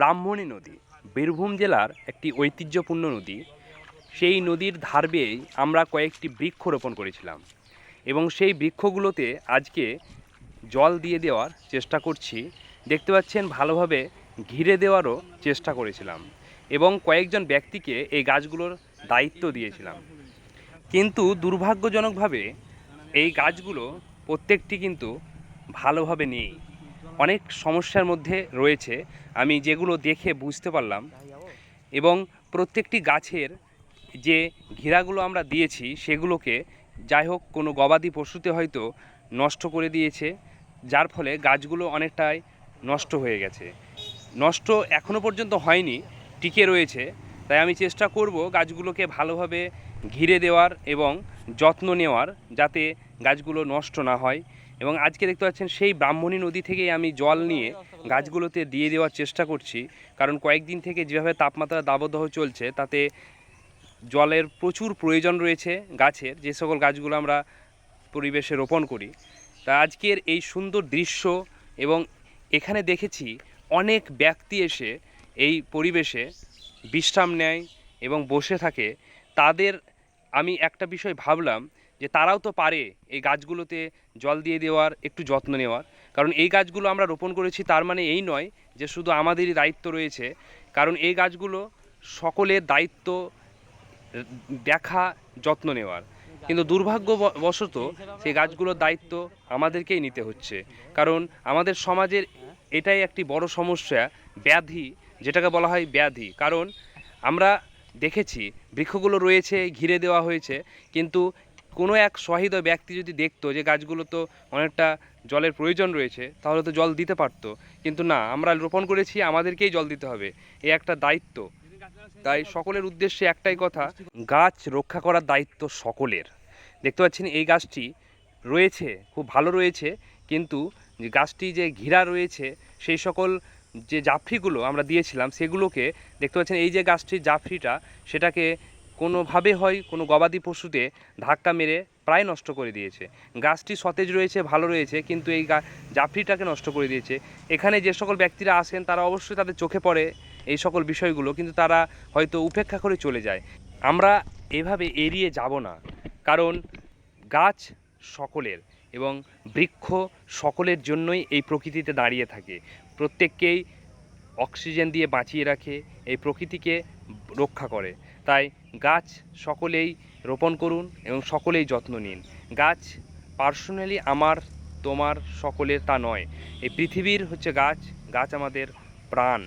ব্রাহ্মণী নদী। বীরভূম জেলার একটি ঐতিহ্যপূর্ণ নদী। সেই নদীর ধার বেয়েই আমরা কয়েকটি বৃক্ষ রোপণ করেছিলাম এবং সেই বৃক্ষগুলোতে আজকে জল দিয়ে দেওয়ার চেষ্টা করছি। দেখতে পাচ্ছেন, ভালোভাবে ঘিরে দেওয়ারও চেষ্টা করেছিলাম এবং কয়েকজন ব্যক্তিকে এই গাছগুলোর দায়িত্ব দিয়েছিলাম। কিন্তু দুর্ভাগ্যজনকভাবে এই গাছগুলো প্রত্যেকটি কিন্তু ভালোভাবে নেই। অনেক সমস্যার মধ্যে রয়েছে। আমি যেগুলো দেখে বুঝতে পারলাম। এবং প্রত্যেকটি গাছের যে ঘেরাগুলো আমরা দিয়েছি, সেগুলোকে যাই হোক কোনো গবাদি পশুতে হয়তো নষ্ট করে দিয়েছে। যার ফলে গাছগুলো অনেকটাই নষ্ট হয়ে গেছে। নষ্ট এখনও পর্যন্ত হয়নি, টিকে রয়েছে। তাই আমি চেষ্টা করব গাছগুলোকে ভালোভাবে ঘিরে দেওয়ার এবং যত্ন নেওয়ার যাতে গাছগুলো নষ্ট না হয়। এবং আজকে দেখতে পাচ্ছেন সেই ব্রাহ্মণী নদী থেকেই আমি জল নিয়ে গাছগুলোতে দিয়ে দেওয়ার চেষ্টা করছি। কারণ কয়েকদিন থেকে যেভাবে তাপমাত্রা দাবদাহ চলছে, তাতে জলের প্রচুর প্রয়োজন রয়েছে গাছের, যে সকল গাছগুলো আমরা পরিবেশে রোপণ করি। তা আজকের এই সুন্দর দৃশ্য এবং এখানে দেখেছি অনেক ব্যক্তি এসে এই পরিবেশে বিশ্রাম নেয় এবং বসে থাকে। তাদের আমি একটা বিষয় ভাবলাম যে তারাও তো পারে এই গাছগুলোতে জল দিয়ে দেওয়ার, একটু যত্ন নেওয়ার। কারণ এই গাছগুলো আমরা রোপণ করেছি তার মানে এই নয় যে শুধু আমাদেরই দায়িত্ব রয়েছে। কারণ এই গাছগুলো সকলের দায়িত্ব, দেখা, যত্ন নেওয়ার। কিন্তু দুর্ভাগ্যবশত সেই গাছগুলোর দায়িত্ব আমাদেরকেই নিতে হচ্ছে। কারণ আমাদের সমাজের এটাই একটি বড় সমস্যা, ব্যাধি, যেটাকে বলা হয় ব্যাধি। কারণ আমরা দেখেছি, বৃক্ষগুলো রয়েছে, ঘিরে দেওয়া হয়েছে। কিন্তু কোনো এক সহিত ব্যক্তি যদি দেখতো যে গাছগুলো তো অনেকটা জলের প্রয়োজন রয়েছে, তাহলে তো জল দিতে পারতো। কিন্তু না, আমরা রোপণ করেছি, আমাদেরকেই জল দিতে হবে। এ একটা দায়িত্ব। তাই সকলের উদ্দেশ্যে একটাই কথা, গাছ রক্ষা করার দায়িত্ব সকলের। দেখতে পাচ্ছেন, এই গাছটি রয়েছে, খুব ভালো রয়েছে, কিন্তু গাছটি যে ঘিরা রয়েছে, সেই সকল যে জাফরিগুলো আমরা দিয়েছিলাম, সেগুলোকে, দেখতে পাচ্ছেন, এই যে গাছটির জাফরিটা সেটাকে কোনোভাবে হয়, কোনো গবাদি পশুতে ধাক্কা মেরে প্রায় নষ্ট করে দিয়েছে। গাছটি সতেজ রয়েছে, ভালো রয়েছে, কিন্তু এই জাফরিটাকে নষ্ট করে দিয়েছে। এখানে যে সকল ব্যক্তিরা আসেন, তারা অবশ্যই তাদের চোখে পড়ে এই সকল বিষয়গুলো, কিন্তু তারা হয়তো উপেক্ষা করে চলে যায়। আমরা এভাবে এড়িয়ে যাব না, কারণ গাছ সকলের এবং বৃক্ষ সকলের জন্যই এই প্রকৃতিতে দাঁড়িয়ে থাকে। প্রত্যেককেই অক্সিজেন দিয়ে বাঁচিয়ে রাখে, এই প্রকৃতিকে রক্ষা করে। তাই গাছ সকলেই রোপণ করুন এবং সকলেই যত্ন নিন। গাছ পার্সোনালি আমার, তোমার, সকলের তা নয়। এই পৃথিবীর হচ্ছে গাছ গাছ আমাদের প্রাণ।